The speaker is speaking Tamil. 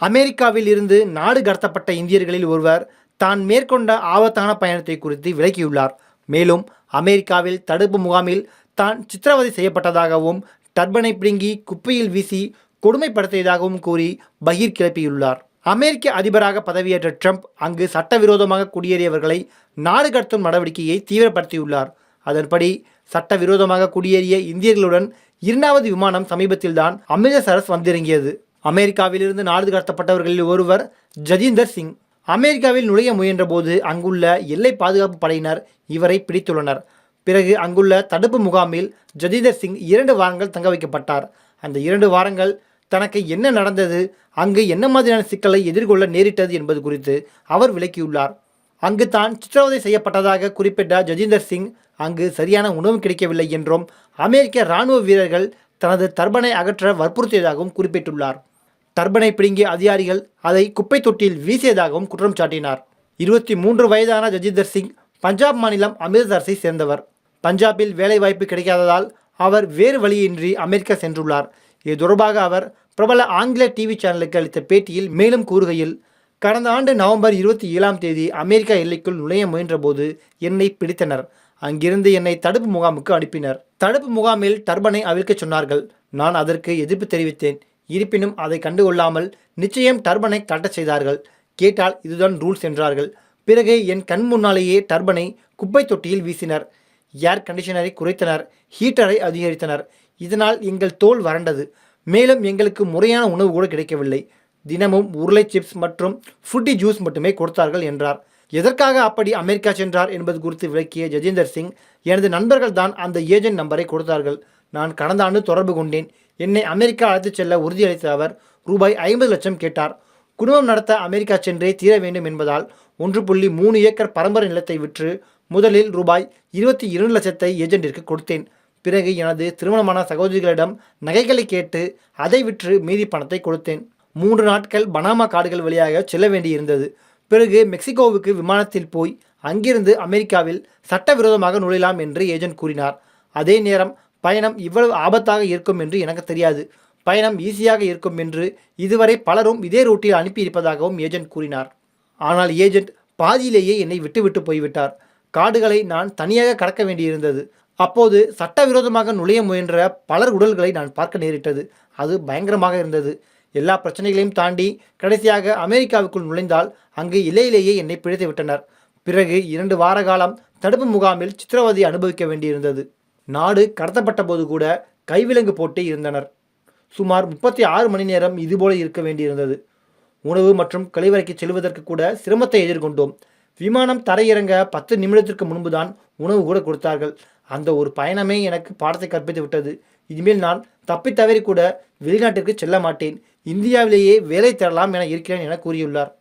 அமெரிக்காவில் இருந்து நாடு கடத்தப்பட்ட இந்தியர்களில் ஒருவர் தான் மேற்கொண்ட ஆபத்தான பயணத்தை குறித்து விளக்கியுள்ளார். மேலும் அமெரிக்காவில் தடுப்பு முகாமில் தான் சித்திரவதை செய்யப்பட்டதாகவும் டர்பனை பிடுங்கி குப்பையில் வீசி கொடுமைப்படுத்தியதாகவும் கூறி பகீர் கிளப்பியுள்ளார். அமெரிக்க அதிபராக பதவியேற்ற ட்ரம்ப் அங்கு சட்டவிரோதமாக குடியேறியவர்களை நாடு கடத்தும் நடவடிக்கையை தீவிரப்படுத்தியுள்ளார். அதன்படி சட்டவிரோதமாக குடியேறிய இந்தியர்களுடன் இரண்டாவது விமானம் சமீபத்தில்தான் அமிர்தசரஸ் வந்திறங்கியது. அமெரிக்காவிலிருந்து நாடு கடத்தப்பட்டவர்களில் ஒருவர் ஜதீந்தர் சிங். அமெரிக்காவில் நுழைய முயன்றபோது அங்குள்ள எல்லை பாதுகாப்பு படையினர் இவரை பிடித்துள்ளனர். பிறகு அங்குள்ள தடுப்பு முகாமில் ஜதீந்தர் சிங் இரண்டு வாரங்கள் தங்க வைக்கப்பட்டார். அந்த இரண்டு வாரங்கள் தனக்கு என்ன நடந்தது அங்கு என்ன மாதிரியான சிக்கலை எதிர்கொள்ள நேரிட்டது என்பது குறித்து அவர் விளக்கியுள்ளார். அங்கு தான் சித்திரவதை செய்யப்பட்டதாக குறிப்பிட்ட ஜதீந்தர் சிங் அங்கு சரியான உணவு கிடைக்கவில்லை என்றும் அமெரிக்க இராணுவ வீரர்கள் தனது தர்பனை அகற்ற வற்புறுத்தியதாகவும் குறிப்பிட்டுள்ளார். டர்பனை பிடுங்கிய அதிகாரிகள் அதை குப்பை தொட்டியில் வீசியதாகவும் குற்றம் சாட்டினார். இருபத்தி மூன்று வயதான ஜஜிந்தர் சிங் பஞ்சாப் மாநிலம் அமிர்தசரஸை சேர்ந்தவர். பஞ்சாபில் வேலைவாய்ப்பு கிடைக்காததால் அவர் வேறு வழியின்றி அமெரிக்கா சென்றுள்ளார். இது தொடர்பாக அவர் பிரபல ஆங்கில டிவி சேனலுக்கு அளித்த பேட்டியில் மேலும் கூறுகையில் கடந்த ஆண்டு நவம்பர் இருபத்தி ஏழாம் தேதி அமெரிக்கா எல்லைக்குள் நுழைய முயன்றபோது என்னை பிடித்தனர். அங்கிருந்து என்னை தடுப்பு முகாமுக்கு அனுப்பினர். தடுப்பு முகாமில் டர்பனை அவிழ்க்கச் சொன்னார்கள். நான் அதற்கு எதிர்ப்பு தெரிவித்தேன். இருப்பினும் அதை கண்டுகொள்ளாமல் நிச்சயம் டர்பனை கட்டச் செய்தார்கள். கேட்டால் இதுதான் ரூல்ஸ் என்றார்கள். பிறகு என் கண் முன்னாலேயே டர்பனை குப்பை தொட்டியில் வீசினர். ஏர் கண்டிஷனரை குறைத்தனர். ஹீட்டரை அதிகரித்தனர். இதனால் எங்கள் தோல் வறண்டது. மேலும் எங்களுக்கு முறையான உணவு கூட கிடைக்கவில்லை. தினமும் உருளை சிப்ஸ் மற்றும் ஃபுட்டி ஜூஸ் மட்டுமே கொடுத்தார்கள் என்றார். எதற்காக அப்படி அமெரிக்கா சென்றார் என்பது குறித்து விளக்கிய ஜஜேந்தர் சிங் எனது நண்பர்கள் தான் அந்த ஏஜென்ட் நம்பரை கொடுத்தார்கள். நான் கடந்த ஆண்டு தொடர்பு கொண்டேன். என்னை அமெரிக்கா அழைத்துச் செல்ல உறுதியளித்த அவர் ரூபாய் ஐம்பது லட்சம் கேட்டார். குடும்பம் நடத்த அமெரிக்கா சென்றே தீர வேண்டும் என்பதால் ஒன்று புள்ளி மூணு ஏக்கர் பரம்பரை நிலத்தை விற்று முதலில் ரூபாய் இருபத்தி இரண்டு லட்சத்தை ஏஜென்ட்டிற்கு கொடுத்தேன். பிறகு எனது திருமணமான சகோதரிகளிடம் நகைகளை கேட்டு அதை விற்று மீதி பணத்தை கொடுத்தேன். மூன்று நாட்கள் பனாமா காடுகள் வழியாக செல்ல வேண்டியிருந்தது. பிறகு மெக்சிகோவுக்கு விமானத்தில் போய் அங்கிருந்து அமெரிக்காவில் சட்டவிரோதமாக நுழையலாம் என்று ஏஜென்ட் கூறினார். அதே நேரம் பயணம் இவ்வளவு ஆபத்தாக இருக்கும் என்று எனக்கு தெரியாது. பயணம் ஈஸியாக இருக்கும் என்று இதுவரை பலரும் இதே ரூட்டில் அனுப்பியிருப்பதாகவும் ஏஜென்ட் கூறினார். ஆனால் ஏஜென்ட் பாதியிலேயே என்னை விட்டுவிட்டு போய்விட்டார். காடுகளை நான் தனியாக கடக்க வேண்டியிருந்தது. அப்போது சட்டவிரோதமாக நுழைய முயன்ற பலர் உடல்களை நான் பார்க்க நேரிட்டது. அது பயங்கரமாக இருந்தது. எல்லா பிரச்சனைகளையும் தாண்டி கடைசியாக அமெரிக்காவுக்குள் நுழைந்தால் அங்கு இலையிலேயே என்னை பிழைத்து விட்டனர் பிறகு இரண்டு வார காலம் தடுப்பு முகாமில் சித்திரவதை அனுபவிக்க வேண்டியிருந்தது. நாடு கடத்தப்பட்ட போது கூட கைவிலங்கு போட்டு இருந்தனர். சுமார் முப்பத்தி ஆறு மணி நேரம் இதுபோல இருக்க வேண்டியிருந்தது. உணவு மற்றும் கழிவறைக்கு செல்வதற்கு கூட சிரமத்தை எதிர்கொண்டோம். விமானம் தரையிறங்க பத்து நிமிடத்திற்கு முன்புதான் உணவு கூட கொடுத்தார்கள். அந்த ஒரு பயணமே எனக்கு பாடத்தை கற்பித்து விட்டது. இனிமேல் நான் தப்பி தவறி கூட வெளிநாட்டிற்கு செல்ல மாட்டேன். இந்தியாவிலேயே வேலை தேடலாம் என இருக்கிறேன் என கூறியுள்ளார்.